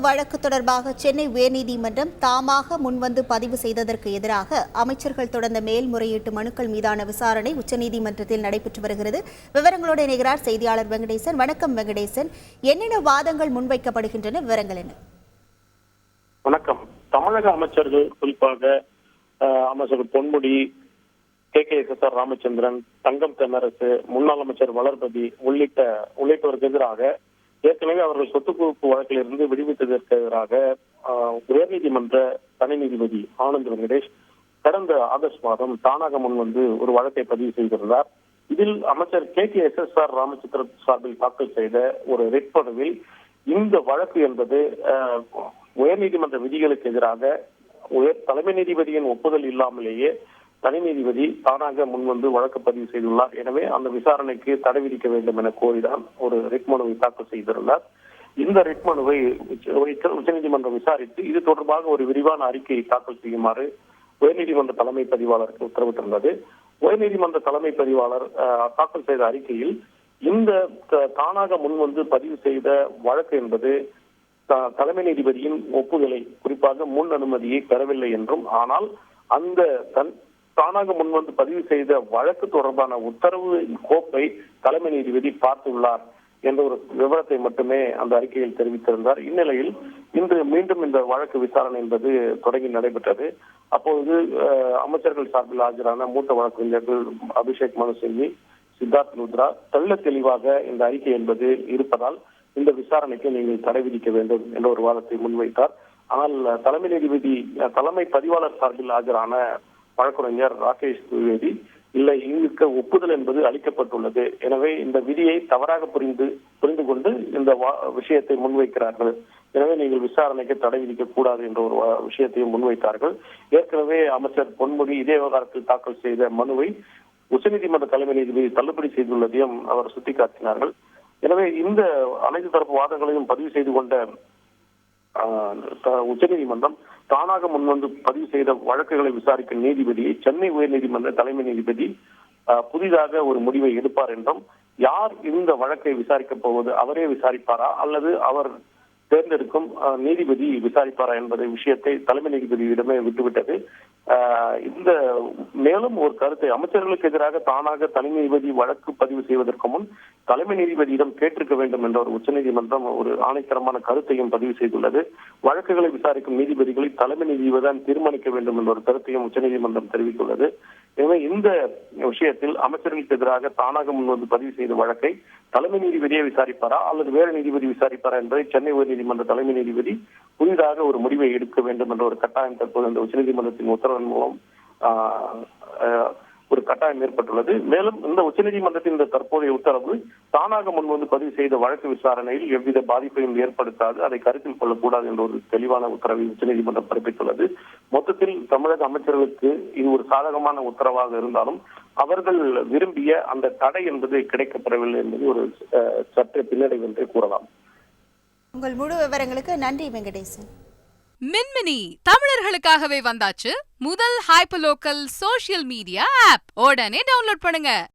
வழக்கு தொடர்பாக சென்னை உயர்நீதிமன்றம் தாமாக முன்வந்து பதிவு செய்ததற்கு எதிராக அமைச்சர்கள் தொடர்ந்த மேல்முறையீட்டு மனுக்கள் மீதான விசாரணை உச்சநீதிமன்றத்தில் நடைபெற்று வருகிறது. விவரங்களோடு இணைகிறார் செய்தியாளர் வெங்கடேசன். வணக்கம் வெங்கடேசன். என்னென்ன வாதங்கள் முன்வைக்கப்படுகின்றன? விவரங்கள் என்ன? வணக்கம். தமிழக அமைச்சர்கள் குறிப்பாக அமைச்சர் Ponmudi K. K. S. R. Ramachandran Thangam Thennarasu முன்னாள் அமைச்சர் வளர்பதி உள்ளிட்ட உள்ளிட்டோருக்கு எதிராக ஏற்கனவே அவர்கள் சொத்து குவிப்பு வழக்கிலிருந்து விடுவித்ததற்கு எதிராக உயர்நீதிமன்ற தனி நீதிபதி ஆனந்த் வெங்கடேஷ் கடந்த ஆகஸ்ட் மாதம் தானாக முன் வந்து ஒரு வழக்கை பதிவு செய்திருந்தார். இதில் அமைச்சர் K K S S R Ramachandran சார்பில் தாக்கல் செய்த ஒரு ரிட் மனுவில் இந்த வழக்கு என்பது உயர்நீதிமன்ற விதிகளுக்கு எதிராக உயர் தலைமை நீதிபதியின் ஒப்புதல் இல்லாமலேயே தனி நீதிபதி தானாக முன்வந்து வழக்கு பதிவு செய்துள்ளார். எனவே அந்த விசாரணைக்கு தடை விதிக்க வேண்டும் என கோரிதான் ஒரு ரிட் மனுவை தாக்கல் செய்திருந்தார். இந்த ரிட் மனுவை உச்ச- உச்சநீதிமன்றம் விசாரித்து இது தொடர்பாக ஒரு விரிவான அறிக்கையை தாக்கல் செய்யுமாறு உயர்நீதிமன்ற தலைமை பதிவாளருக்கு உத்தரவிட்டிருந்தது. உயர்நீதிமன்ற தலைமை பதிவாளர் அஹ், தாக்கல் செய்த அறிக்கையில் இந்த தானாக முன்வந்து பதிவு செய்த வழக்கு என்பது தலைமை நீதிபதியின் ஒப்புதலை குறிப்பாக முன் அனுமதியை பெறவில்லை என்றும் ஆனால் அந்த தன் தானாக முன்வந்து பதிவு செய்த வழக்கு தொடர்பான உத்தரவு கோப்பை தலைமை நீதிபதி பார்த்துள்ளார் என்ற ஒரு விவரத்தை மட்டுமே அந்த அறிக்கையில் தெரிவித்திருந்தார். இந்நிலையில் இன்று மீண்டும் இந்த வழக்கு விசாரணை என்பது தொடங்கி நடைபெற்றது. அப்போது அமைச்சர்கள் சார்பில் ஆஜரான மூத்த வழக்கறிஞர்கள் அபிஷேக் மனு சிங்வி சித்தார்த் லுத்ரா தெள்ள தெளிவாக இந்த அறிக்கை என்பது இருப்பதால் இந்த விசாரணைக்கு நீங்கள் தடை விதிக்க வேண்டும் என்ற ஒரு வாதத்தை முன்வைத்தார். ஆனால் தலைமை நீதிபதி தலைமை பதிவாளர் சார்பில் ஆஜரான வழக்குரைஞர் ராகேஷ் துவேதி இல்லை இங்கு ஒப்புதல் என்பது அளிக்கப்பட்டுள்ளது. எனவே இந்த விதியை தவறாக புரிந்து புரிந்து கொண்டு இந்த விஷயத்தை முன்வைக்கிறார்கள். எனவே நீங்கள் விசாரணைக்கு தடை விதிக்க கூடாது என்ற ஒரு விஷயத்தையும் முன்வைத்தார்கள். ஏற்கனவே அமைச்சர் பொன்முடி இதே விவகாரத்தில் தாக்கல் செய்த மனுவை உச்சநீதிமன்ற தலைமை நீதிபதி தள்ளுபடி செய்துள்ளதையும் அவர் சுட்டிக்காட்டினார்கள். எனவே இந்த அனைத்து தரப்பு வாதங்களையும் பதிவு செய்து கொண்ட உச்சநீதிமன்றம் தானாக முன்வந்து பதிவு செய்த வழக்குகளை விசாரிக்கும் நீதிபதியை சென்னை உயர்நீதிமன்ற தலைமை நீதிபதி ஆஹ், புதிதாக ஒரு முடிவை எடுப்பார் என்றும் யார் இந்த வழக்கை விசாரிக்கப் போவது அவரே விசாரிப்பாரா அல்லது அவர் தேர்ந்தெடுக்கும் நீதிபதி விசாரிப்பாரா என்பதை விஷயத்தை தலைமை நீதிபதியிடமே விட்டுவிட்டது. இந்த மேலும் ஒரு கருத்தை. அமைச்சர்களுக்கு எதிராக தானாக தனி நீதிபதி வழக்கு பதிவு செய்வதற்கு முன் தலைமை நீதிபதியிடம் கேட்டிருக்க வேண்டும் என்ற ஒரு உச்சநீதிமன்றம் ஒரு ஆணைத்தரமான கருத்தையும் பதிவு செய்துள்ளது. வழக்குகளை விசாரிக்கும் நீதிபதிகளை தலைமை நீதிபதி தான் தீர்மானிக்க வேண்டும் என்ற ஒரு கருத்தையும் உச்சநீதிமன்றம் தெரிவித்துள்ளது. எனவே இந்த விஷயத்தில் அமைச்சர்களுக்கு எதிராக தானாக முன்வந்து பதிவு செய்த வழக்கை தலைமை நீதிபதியே விசாரிப்பாரா அல்லது வேறு நீதிபதி விசாரிப்பாரா என்பதை சென்னை உயர்நீதிமன்ற தலைமை நீதிபதி புதிதாக ஒரு முடிவை எடுக்க வேண்டும் என்ற ஒரு கட்டாயம் தற்போது இந்த உச்சநீதிமன்றத்தின் உத்தரவின் மூலம் ஒரு கட்டாயம் ஏற்பட்டுள்ளது. மேலும் இந்த உச்சநீதிமன்றத்தின் இந்த தற்போதைய உத்தரவு தானாக முன்வந்து பதிவு செய்த வழக்கு விசாரணையில் எவ்வித பாதிப்பையும் ஏற்படுத்தாது அதை கருத்தில் கொள்ளக்கூடாது என்ற ஒரு தெளிவான உத்தரவை உச்சநீதிமன்றம் பிறப்பித்துள்ளது. மொத்தத்தில் தமிழக அமைச்சர்களுக்கு இது ஒரு சாதகமான உத்தரவாக இருந்தாலும் அவர்கள் விரும்பிய அந்த தடை என்பது கிடைக்கப்பெறவில்லை என்பது ஒரு சற்று பின்னடைவு என்றே கூறலாம். உங்கள் முழு விவரங்களுக்கு நன்றி வெங்கடேசன். மின்மினி தமிழர்களுக்காகவே வந்தாச்சு முதல் hyper local social media app உடனே டவுன்லோட் பண்ணுங்க.